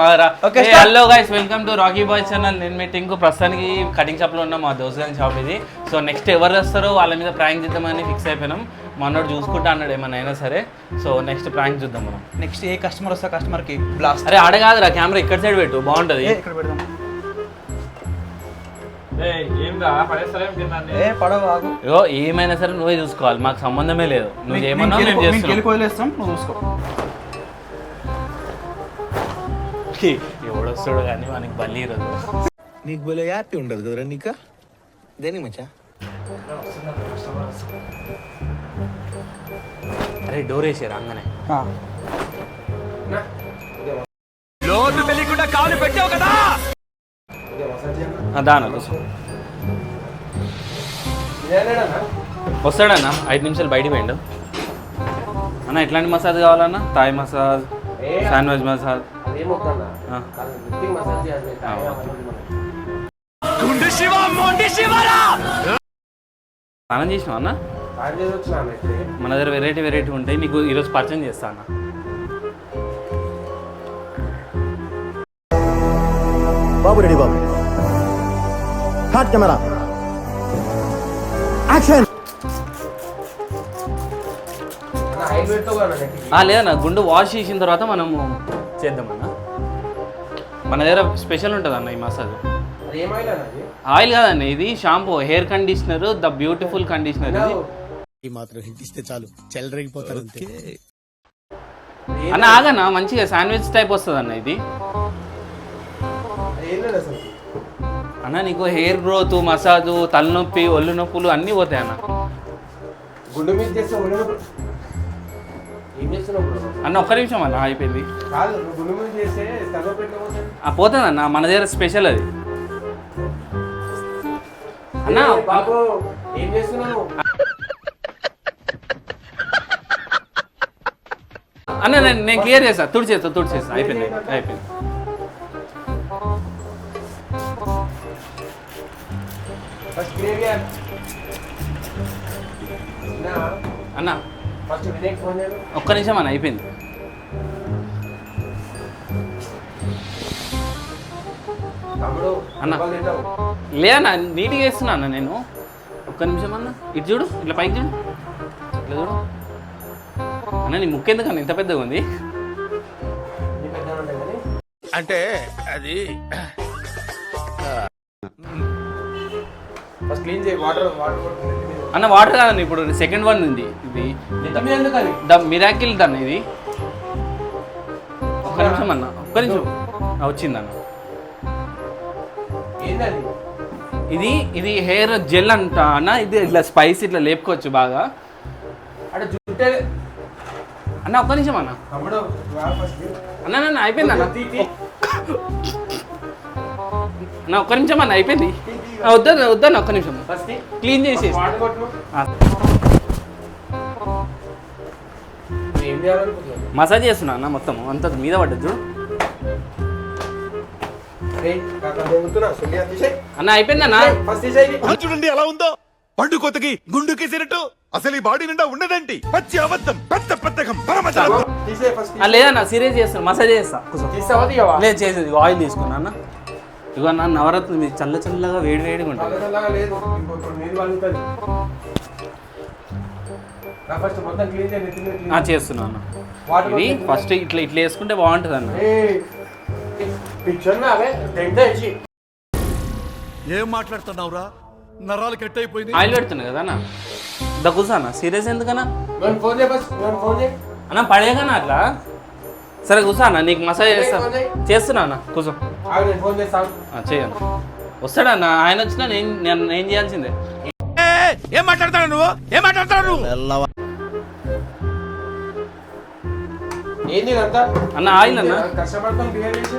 Hello guys welcome to Rocky boy channel నేను మీ టింకు ప్రస్తుతానికి కటింగ్ షాప్లో ఉన్న మా దోస్త్ గారి షాప్ ఇది. సో నెక్స్ట్ ఎవరు వస్తారో వాళ్ళ మీద ప్రాంక్ చేద్దామని ఫిక్స్ అయిపోయినాం. మనోడు చూసుకుంటా అన్నాడు ఏమన్నా అయినా సరే. సో నెక్స్ట్ ప్రాంక్ చూద్దాం మనం. నెక్స్ట్ ఏ కస్టమర్ వస్తా కస్టమర్కి బ్లాస్ట్ అరే ఆడ కాదురా కెమెరా ఇక్కడ సైడ్ పెట్టు బాగుంటది. ఇక్కడ పెడదాం. ఏమైనా సరే నువ్వే చూసుకోవాలి మాకు సంబంధమే లేదు. నువ్వు ఏమన్నా మేము నువ్వు చూసుకో. ఎవడొస్తాడు కానీ మనకి బలి నీకు భలే హ్యాపీ ఉండదు కదరా నీకా? దేనికి మచ్చా? అరే డోర్ వేసారు అంగనే. ఆ. దాన వస్తాడన్న ఐదు నిమిషాలు బయటికి పోయిండు. అన్న ఎట్లాంటి మసాజ్ కావాలన్న? Thai massage sandwich massage. స్నానం చేసినావు అన్న? మన దగ్గర వెరైటీ వెరైటీ ఉంటాయి. నీకు ఈరోజు పరిచయం చేస్తా అన్న. బాబు రెడీ బాబు. హాట్ కెమెరా యాక్షన్ ఆ, లేదన్న గుండు వాష్ చేసిన తర్వాత మనము చేద్దామన్న? మన దగ్గర స్పెషల్ ఉంటుంది అన్న ఈ మసాజ్. ఆయిల్ కాదన్న ఇది shampoo. Hair conditioner the beautiful conditioner. ఇది ఈ మాత్రం హిట్ ఇస్తే చాలు. చెల్లరగిపోతారు అంతే. అన్న ఆగన్న మంచిగా శాండ్విచ్ టైప్ వస్తుంది అన్న ఇది అన్న నీకు హెయిర్ గ్రోత్ మసాజు తలనొప్పి ఒళ్ళు నొప్పులు అన్నీ పోతాయి అన్న గుండు మీద చేస్తే అన్న ఒక్క నిమిషం అన్న అయిపోయింది. పోతుంది? అన్న మన దగ్గర స్పెషల్ అది. అన్న ఏ బాబు ఏం చేస్తున్నావు? అన్న నేను నేను క్లియర్ చేస్తా తుడి చేస్తా తుడి చేస్తా. అయిపోయింది అయిపోయింది. అన్న ఒక్క నిమిషం అన్న అయిపోయింది. అన్న. లేదన్న నీట్గా వేస్తున్నా అన్న నేను. ఒక్క నిమిషం అన్న ఇటు చూడు ఇట్లా పైకి చూడు. ఇట్లా చూడు. అన్న నీ ముక్కు ఎందుకన్నా ఇంత పెద్దగా ఉంది? అంటే అది ఫస్ట్ క్లీన్ చేయి వాటర్ వాటర్ అన్న వాటర్ కాదన్న ఇప్పుడు సెకండ్ వన్ ఉంది. ఇది ద మిరాకిల్. దన్న ఇది. ఒక్క నిమిషం అన్న ఒక్క నిమిషం. వచ్చిందన్న ఇది ఇది హెయిర్ జెల్ అంట అన్న ఇది ఇట్లా స్పైస్ ఇట్లా లేపుకోవచ్చు బాగా. జుట్టే అన్న ఒక్క నిమిషం అన్న. అన్న నన్ను అయిపోయింది అన్న. నా ఒక్క నిమిషం అన్న అయిపోయింది. ఆ, వద్దన్న వద్దన్న ఒక్క నిమిషం. క్లీన్ చేయాలనుకుంటున్నావు మసాజ్ చేస్తున్నా అన్న మొత్తం అంత మీద పడ్డది. అన్న అయిపోయింది అన్న ఏయ్, ఫస్ట్ తీసేయ్. చూడండి ఎలా ఉందో? పండు కొత్తకి గుండు కేసినట్టు? అసలు ఈ బాడీ నిండా ఉన్నదండి పచ్చి అబద్ధం పెద్ద పెద్దకం ఆ, లేదన్న సీరియస్ చేస్తున్నా మసాజ్ చేస్తా. లేదు చేసేది ఆయిల్ తీసుకున్నా అన్న. ఇగో అన్న నవరత్నం ఇది చల్ల చల్లగా వేడి వేడిగా ఉంటుంది చల్లచల్లగా లేదు. ఇంకో ఇప్పుడు నీరు కలుగుతుంది నా ఫస్ట్ మొత్తం క్లీన్ చేయి నెత్తి మీద ఆ, clean చేస్తున్నా అన్న. వాటర్ ఇది. ఫస్ట్ ఇట్లా ఇట్లా వేసుకుంటే బాగుంటుంది అన్న. నా ఏం మాట్లాడుతున్నావురా? నరాలు కట్ అయిపోయింది. ఆయిల్ పెడుతున్నా కదా అన్న. దా కూర్చో అన్న? సీరియస్ ఎందుకన్నా? నేను ఫోన్ చేయి ఫస్ట్ నేను ఫోన్ చేయి. అన్న పడేయకన్నా అట్లా? సరే కూర్చో అన్న నీకు మసాజ్ చేస్తా. చేస్తున్నా అన్న కూర్చో చేస్తాను చేయను వస్తాడన్న ఆయన వచ్చినా నేను నేను నేను చేయాల్సిందే. ఏం మాట్లాడతాడు నువ్వు? ఏం మాట్లాడతాడు నువ్వు? ఏంది అన్న ఆయిల్ అన్న. కష్టపడతాం బిహేవ్ చేసి.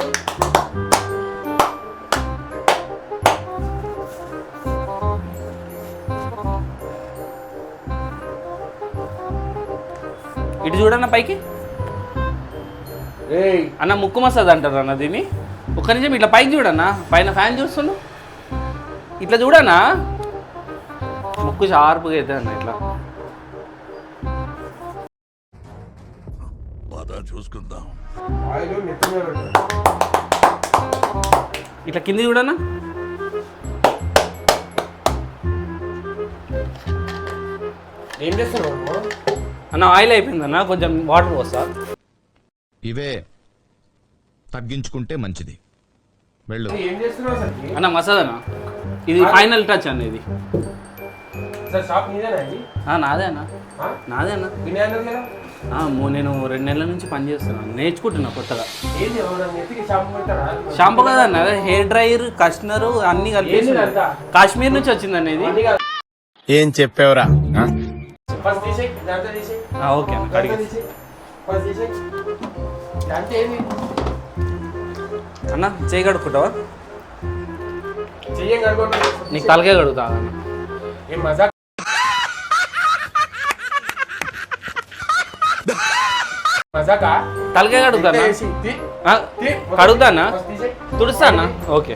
ఇటు చూడన్న పైకి. అన్న ముక్కు మసాజ్ అంటారు అన్న దీన్ని. ఒక్క నిమిషం ఇట్లా పైకి చూడన్నా. పైన ఫ్యాన్ చూస్తుండు. ఇట్లా చూడన్నా. ముక్కు షార్ప్గా అవుతుంది అన్న ఇట్లా. చూసుకుందాం. ఇట్లా కింది చూడనా ఏం చేస్తున్నావు? అమ్మా? అన్న ఆయిల్ అయిపోయిందన్న కొంచెం వాటర్ పోస్తా. ఇవే తగ్గించుకుంటే మంచిది. వెళ్ళు. ఏం చేస్తున్నావు అసలు అన్న మసాదనా ఇది ఫైనల్ టచ్ అన్న ఇది. నాదే అన్న? నాదే అన్న. నేను రెండు నెలల నుంచి పని చేస్తున్నాను నేర్చుకుంటున్నా కొత్తగా. షాంపూ కదన్న హెయిర్ డ్రైయర్ కస్టనర్ అన్ని కలిపి? కాశ్మీర్ నుంచి వచ్చిందన్న ఇది. ఏం చెప్పావురా? ఓకే అన్న అన్న చేయి కడుక్కుంటావా? నీకు తలకే కడుగుతా అన్న. ఏం మజాక్? మజాకా? తలకే అన్న. తుడుస్తా అన్న. ఓకే.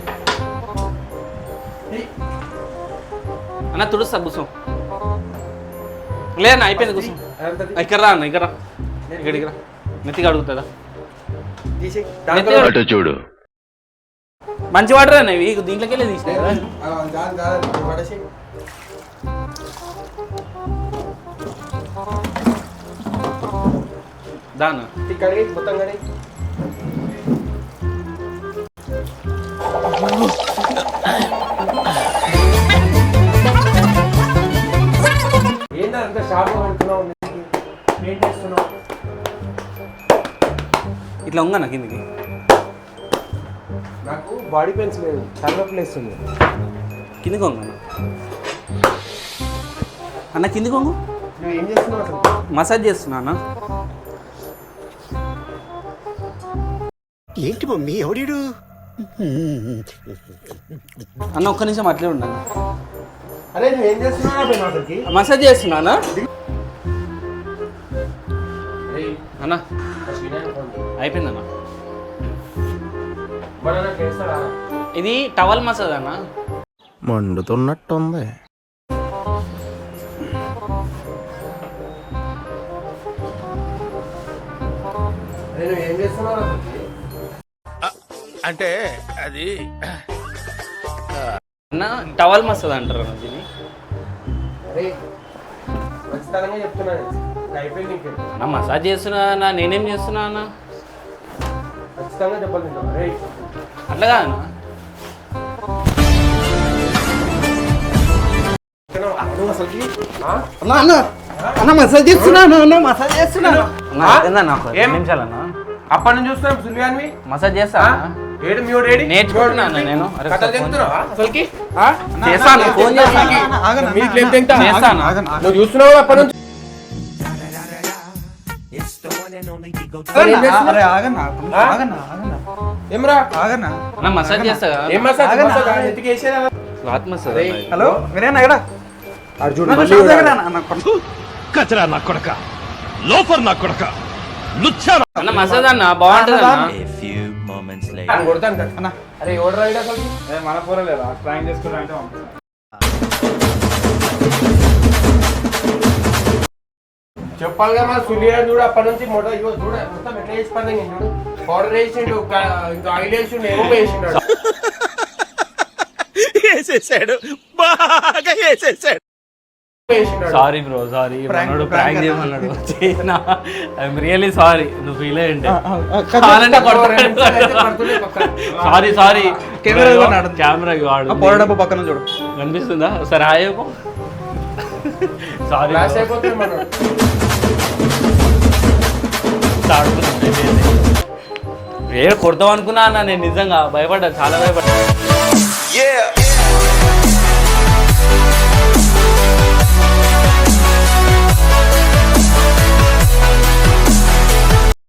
అన్న తుడుస్తా కూర్చో. లేదన్న అయిపోయింది తీ. ఇక్కడ రా అన్న ఇక్కడ రా. ఇక్కడికి రా. నెత్తికి అడుగుతుందా కడుగు. చూడు. మంచి వాటర్ అన్న ఇవి దీంట్లోకి వెళ్ళి తీసినా కదా ఆ, దాని దాని పడేసేయ్. దానా? తీ కడిగి మొత్తం కడిగి ఇట్లా ఉంగన్న కిందికి? నాకు బాడీ పెయిన్స్ లేదు తలనొప్పి లేస్తుంది కిందికి వంగన్న అన్న. కిందికి వంగు. నువ్వు ఏం చేస్తున్నావు అసలు? మసాజ్ చేస్తున్నా అన్న. ఏంటి మమ్మీ? ఎవడీడు? అన్న ఒక్క నిమిషం అట్లే ఉండన్న అరే నువ్వు ఏం చేస్తున్నావు అసలుకి? మసాజ్ చేస్తున్నా అన్న. అయిపోయిందన్న. ఇది టవల్ మసాజ్ అన్న. మండుతున్నట్టుంది. అంటే అది అన్న టవల్ మసాజ్ అంటారు అన్న దీన్ని. మసాజ్ చేస్తున్నా అన్న నేనేం చేస్తున్నా అన్న? ఖచ్చితంగా చెప్పాలి అరే అట్లా కాదన్న నువ్వు అసలుకి. ఆ? అన్న అన్న. అన్న మసాజ్ చేస్తున్నాను అన్న మసాజ్ చేస్తున్నాను ఏం? నిమిషాలన్న అప్పటి నుంచి చూస్తున్నాం సుల్యాన్వి మసాజ్ చేస్తా అన్న. ఏడు మీ ఏడి? నేర్చుకుంటున్నా అన్న నేను. కథలు చెప్తున్నావా? అసలుకి? చేస్తాను ఫోన్. చేస్తాను నువ్వు చూస్తున్నావు అప్పటి నుంచి? ఏమ్రా? మసాజ్ చేస్తా ఏం మసాజ్? Cloth massage. హలో ఎక్కడ అర్జున్. కచరా నా కొడక లోఫర్ నా కొడక లుచ్చా అన్న మసాజ్ అన్న బాగుంటుంది అన్న అని కొడతాను కదా. అన్న. అరే ఎవడు రైడ్ అసలు? మన పోరలేదా? ప్రాంక్ చేసుకుంటా అంటే చెప్పాలిగా మన సులియా చూడు అప్పటి నుంచి మొదట ఇగో చూడ మొత్తం ఎట్లా చేసి పడింది చూడు. పౌడర్ వేసిండు ఇంకా ఆయిల్ వేసిండు ఏమో వేసిండు. వేసేసాడు. బాగా వేసేసాడు. సారీ బ్రో సారీ మనోడు ప్రాంక్ చేయమన్నాడు. చేసిన. ఐఎమ్ రియల్లీ సారీ నువ్వు ఫీల్ పక్కన. Sorry sorry camera. కెమెరా వాడు డబ్బా పక్కన చూడు. కనిపిస్తుందా? సరే ఆయకు సారీ Flash అయిపోతుంది మనోడు. కొడతాం అనుకున్నా అన్న నేను నిజంగా భయపడ్డా చాలా భయపడ్డా.